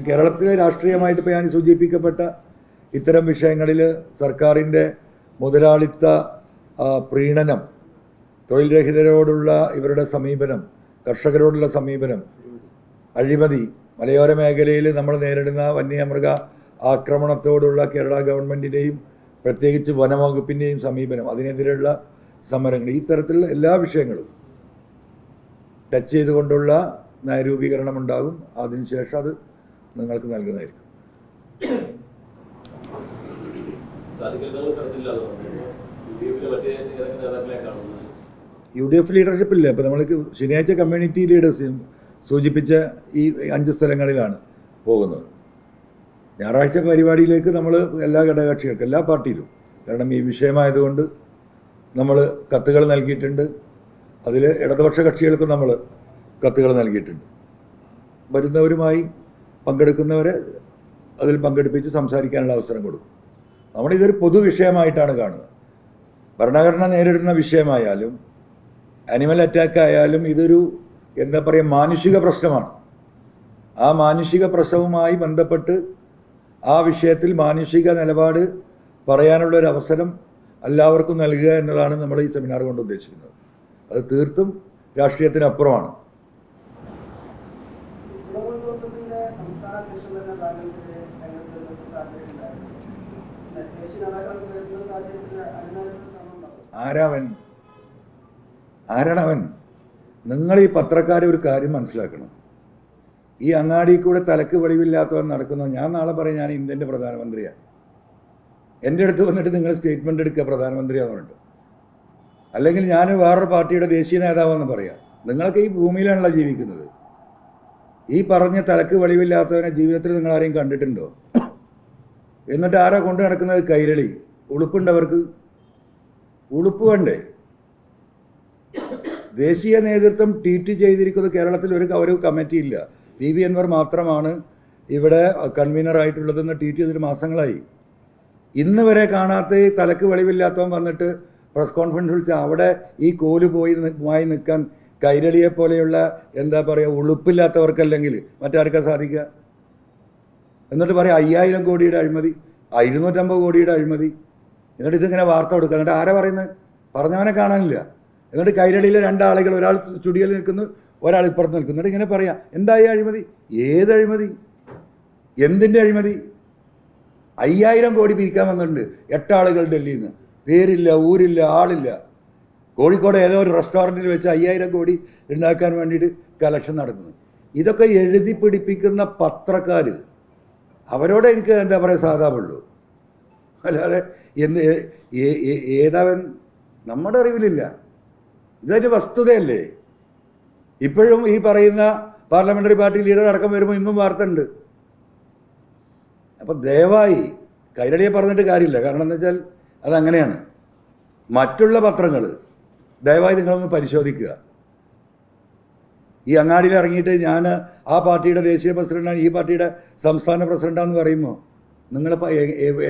കേരളത്തിലെ രാഷ്ട്രീയമായിട്ട് ഇപ്പോൾ ഞാൻ സൂചിപ്പിക്കപ്പെട്ട ഇത്തരം വിഷയങ്ങളിൽ സർക്കാരിന്റെ മുതലാളിത്ത പ്രീണനം തൊഴിൽ രഹിതരോടുള്ള ഇവരുടെ സമീപനം കർഷകരോടുള്ള സമീപനം അഴിമതി മലയോര മേഖലയിൽ നമ്മൾ നേരിടുന്ന വന്യമൃഗ ആക്രമണത്തോടുള്ള കേരള ഗവൺമെന്റിന്റെയും പ്രത്യേകിച്ച് വനവകുപ്പിന്റെയും സമീപനം അതിനെതിരെയുള്ള സമരങ്ങൾ ഈ തരത്തിലുള്ള എല്ലാ വിഷയങ്ങളും ടച്ച് ചെയ്തുകൊണ്ടുള്ള നയരൂപീകരണം ഉണ്ടാകും അതിനുശേഷം അത് നിങ്ങൾക്ക് നൽകുന്നതായിരിക്കും. U D U F leadership ഇല്ല? ഇപ്പോൾ നമ്മൾ ശനിയാഴ്ച കമ്മ്യൂണിറ്റി ലീഡേഴ്സ് സൂചിപ്പിച്ച ഈ അഞ്ച് സ്ഥലങ്ങളിലാണ് പോകുന്നത്. ഞായറാഴ്ച പരിപാടിയിലേക്ക് നമ്മൾ എല്ലാ ഘടകകക്ഷികൾക്കും എല്ലാ പാർട്ടിയിലും. കാരണം ഈ വിഷയമായതുകൊണ്ട് നമ്മൾ കത്തുകൾ നൽകിയിട്ടുണ്ട്. അതിൽ ഇടതുപക്ഷ കക്ഷികൾക്കും നമ്മൾ കത്തുകൾ നൽകിയിട്ടുണ്ട്. വരുന്നവരുമായി പങ്കെടുക്കുന്നവരെ അതിൽ പങ്കെടുപ്പിച്ച് സംസാരിക്കാനുള്ള അവസരം കൊടുക്കും. നമ്മളിതൊരു പൊതുവിഷയമായിട്ടാണ് കാണുന്നത്. ഭരണഘടന നേരിടുന്ന വിഷയമായാലും അനിമൽ അറ്റാക്ക് ആയാലും ഇതൊരു എന്താ പറയുക മാനുഷിക പ്രശ്നമാണ്. ആ മാനുഷിക പ്രശ്നവുമായി ബന്ധപ്പെട്ട് ആ വിഷയത്തിൽ മാനുഷിക നിലപാട് പറയാനുള്ള ഒരു അവസരം എല്ലാവർക്കും നൽകുക എന്നതാണ് നമ്മൾ ഈ സെമിനാർ കൊണ്ട് ഉദ്ദേശിക്കുന്നത്. അത് തീർത്തും രാഷ്ട്രീയത്തിനപ്പുറമാണ്. ആരാവൻ ആരാണവൻ? നിങ്ങൾ ഈ പത്രക്കാരെ ഒരു കാര്യം മനസ്സിലാക്കണം. ഈ അങ്ങാടി കൂടെ തലക്ക് വെളിവില്ലാത്തവൻ നടക്കുന്നത് ഞാൻ നാളെ പറയും ഞാൻ ഇന്ത്യന്റെ പ്രധാനമന്ത്രിയാണ് എന്റെ അടുത്ത് വന്നിട്ട് നിങ്ങൾ സ്റ്റേറ്റ്മെന്റ് എടുക്കുക പ്രധാനമന്ത്രിയാന്ന് പറഞ്ഞിട്ട് അല്ലെങ്കിൽ ഞാൻ വേറൊരു പാർട്ടിയുടെ ദേശീയ നേതാവെന്ന് പറയാം. നിങ്ങളൊക്കെ ഈ ഭൂമിയിലാണല്ലോ ജീവിക്കുന്നത്. ഈ പറഞ്ഞ തലക്ക് വെളിവില്ലാത്തവനെ ജീവിതത്തിൽ നിങ്ങൾ ആരെയും കണ്ടിട്ടുണ്ടോ? എന്നിട്ട് ആരാ കൊണ്ടു നടക്കുന്നത്? കൈരളി. ഉളുപ്പുണ്ടവർക്ക്. ഉളുപ്പ് വേണ്ടേ? ദേശീയ നേതൃത്വം ട്വീറ്റ് ചെയ്തിരിക്കുന്നത് കേരളത്തിൽ ഒരു ഒരു കമ്മിറ്റി ഇല്ല. പി. വി. അൻവർ മാത്രമാണ് ഇവിടെ കൺവീനറായിട്ടുള്ളതെന്ന് ട്വീറ്റ് ചെയ്തിട്ട് മാസങ്ങളായി. ഇന്ന് വരെ കാണാത്ത ഈ തലക്ക് വെളിവില്ലാത്തവൻ വന്നിട്ട് പ്രസ് കോൺഫറൻസ് വിളിച്ച് അവിടെ ഈ കോൽ പോയി മായി നിൽക്കാൻ കൈരളിയെ പോലെയുള്ള എന്താ പറയുക ഉളുപ്പില്ലാത്തവർക്കല്ലെങ്കിൽ മറ്റാർക്കാ സാധിക്കുക? എന്നിട്ട് പറയാം അയ്യായിരം കോടിയുടെ അഴിമതി ഇരുന്നൂറ്റമ്പത് കോടിയുടെ അഴിമതി. എന്നിട്ട് ഇതിങ്ങനെ വാർത്ത കൊടുക്കുക. എന്നിട്ട് ആരാ പറയുന്നത്? പറഞ്ഞവനെ കാണാനില്ല. എന്നിട്ട് കൈരളിയിലെ രണ്ടാളുകൾ ഒരാൾ സ്റ്റുഡിയോയിൽ നിൽക്കുന്നു ഒരാൾ ഇപ്പുറത്ത് നിൽക്കുന്നു. എന്നിട്ട് ഇങ്ങനെ പറയാം എന്തായി അഴിമതി? ഏത് അഴിമതി? എന്തിന്റെ അഴിമതി? അയ്യായിരം കോടി പിരിക്കാൻ വന്നിട്ടുണ്ട്. എട്ടാളുകൾ ഡൽഹിയിൽ നിന്ന് പേരില്ല ഊരില്ല ആളില്ല. കോഴിക്കോട് ഏതോ ഒരു റെസ്റ്റോറന്റിൽ വെച്ച് അയ്യായിരം കോടി ഉണ്ടാക്കാൻ വേണ്ടിയിട്ട് കലക്ഷൻ നടത്തുന്നു ഇതൊക്കെ എഴുതി പിടിപ്പിക്കുന്ന പത്രക്കാർ അവരോട് എനിക്ക് എന്താ പറയുക സാധാപുള്ളൂ അല്ലാതെ എന്ത് ഏതവൻ നമ്മുടെ അറിവിലില്ല. ഇതൊരു വസ്തുതയല്ലേ? ഇപ്പോഴും ഈ പറയുന്ന പാർലമെന്ററി പാർട്ടി ലീഡർ അടക്കം വരുമ്പോൾ ഇന്നും വാർത്ത ഉണ്ട് അപ്പം ദയവായി കൈരളിയെ പറഞ്ഞിട്ട് കാര്യമില്ല. കാരണം എന്താ വെച്ചാൽ അതങ്ങനെയാണ്. മറ്റുള്ള പത്രങ്ങൾ ദയവായി നിങ്ങളൊന്ന് പരിശോധിക്കുക. ഈ അങ്ങാടിയിൽ ഇറങ്ങിയിട്ട് ഞാൻ ആ പാർട്ടിയുടെ ദേശീയ പ്രസിഡന്റാണ് ഈ പാർട്ടിയുടെ സംസ്ഥാന പ്രസിഡന്റാന്ന് പറയുമ്പോൾ നിങ്ങളിപ്പോൾ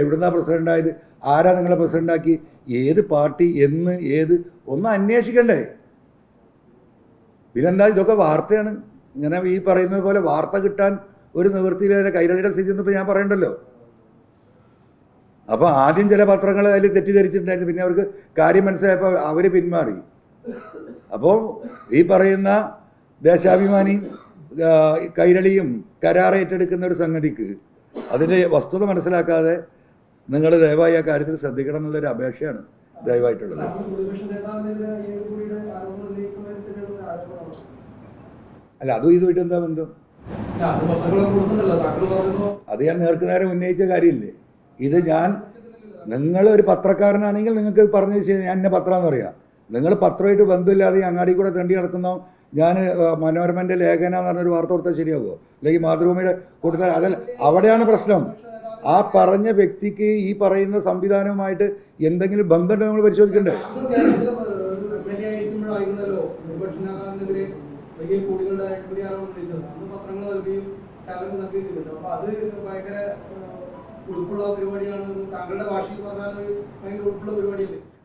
എവിടുന്നാ പ്രസിഡന്റായത് ആരാ നിങ്ങളെ പ്രസിഡന്റാക്കി ഏത് പാർട്ടി എന്ന് ഏത്? ഒന്ന് അന്വേഷിക്കണ്ടേ? പിന്നെന്താ ഇതൊക്കെ വാർത്തയാണ്. ഇങ്ങനെ ഈ പറയുന്നത് പോലെ വാർത്ത കിട്ടാൻ ഒരു നിവൃത്തിയിലെ കൈരളിയുടെ സ്ഥിതി എന്നിപ്പോൾ ഞാൻ പറയണ്ടല്ലോ. അപ്പോൾ ആദ്യം ചില പത്രങ്ങൾ അതിൽ തെറ്റിദ്ധരിച്ചിട്ടുണ്ടായിരുന്നു. പിന്നെ അവർക്ക് കാര്യം മനസ്സിലായപ്പോൾ അവർ പിന്മാറി. അപ്പോൾ ഈ പറയുന്ന ദേശാഭിമാനി കൈരളിയും കരാർ ഏറ്റെടുക്കുന്ന ഒരു സംഗതിക്ക് അതിന്റെ വസ്തുത മനസ്സിലാക്കാതെ നിങ്ങൾ ദയവായി ആ കാര്യത്തിൽ ശ്രദ്ധിക്കണം എന്നുള്ളൊരു അപേക്ഷയാണ് ദയവായിട്ടുള്ളത്. അല്ല അതും ഇതുമായിട്ട് എന്താ ബന്ധം? അത് ഞാൻ നേർക്ക് നേരെ ഉന്നയിച്ച കാര്യമില്ലേ? ഇത് ഞാൻ നിങ്ങൾ ഒരു പത്രക്കാരനാണെങ്കിൽ നിങ്ങൾക്ക് പറഞ്ഞു ഞാൻ എന്നെ പത്രം എന്നറിയാം നിങ്ങൾ പത്രമായിട്ട് ബന്ധമില്ലാതെ അങ്ങാടി കൂടെ തണ്ടി നടക്കുന്ന ഞാൻ മനോരമന്റെ ലേഖന എന്ന് പറഞ്ഞൊരു വാർത്ത കൊടുത്താൽ ശരിയാവുമോ? അല്ലെങ്കിൽ മാതൃഭൂമിയുടെ കൊടുത്താൽ അതല്ല അവിടെയാണ് പ്രശ്നം. ആ പറഞ്ഞ വ്യക്തിക്ക് ഈ പറയുന്ന സംവിധാനവുമായിട്ട് എന്തെങ്കിലും ബന്ധമുണ്ടോ നമ്മൾ പരിശോധിക്കണ്ടേ?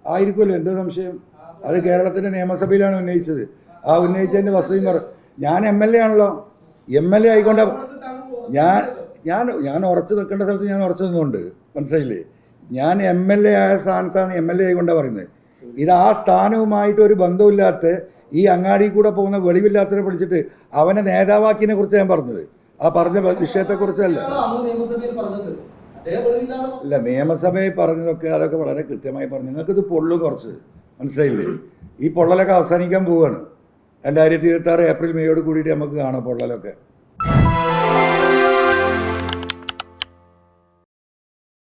ആയിരിക്കുമല്ലോ എന്താ സംശയം? അത് കേരളത്തിന്റെ നിയമസഭയിലാണ് ഉന്നയിച്ചത്. ആ ഉന്നയിച്ചതിന്റെ വസ്തുതയും പറ ഞാൻ എം എൽ എ ആണല്ലോ. എം എൽ എ ആയിക്കൊണ്ട് ഞാൻ ഞാൻ ഞാൻ ഉറച്ചു നിൽക്കേണ്ട സ്ഥലത്ത് ഞാൻ ഉറച്ചു നിന്നുണ്ട് മനസ്സിലായില്ലേ? ഞാൻ എം എൽ എ ആയ സ്ഥാനത്താണ് എം എൽ എ ആയിക്കൊണ്ടാണ് പറയുന്നത് ഇത് ആ സ്ഥാനവുമായിട്ട് ഒരു ബന്ധമില്ലാത്ത ഈ അങ്ങാടി കൂടെ പോകുന്ന വെളിവില്ലാത്തതിനെ വിളിച്ചിട്ട് അവനെ നേതാവാക്കിനെ കുറിച്ച് ഞാൻ പറഞ്ഞത്. ആ പറഞ്ഞ വിഷയത്തെക്കുറിച്ചല്ല. അല്ല നിയമസഭയിൽ പറഞ്ഞതൊക്കെ അതൊക്കെ വളരെ കൃത്യമായി പറഞ്ഞു. നിങ്ങൾക്കിത് പൊള്ളു കുറച്ച്. മനസ്സിലായില്ലേ? ഈ പൊള്ളലൊക്കെ അവസാനിക്കാൻ പോവുകയാണ് രണ്ടായിരത്തി ഇരുപത്തി ആറ് ഏപ്രിൽ മേയോട് കൂടിയിട്ട് നമുക്ക് കാണാം പൊള്ളലൊക്കെ.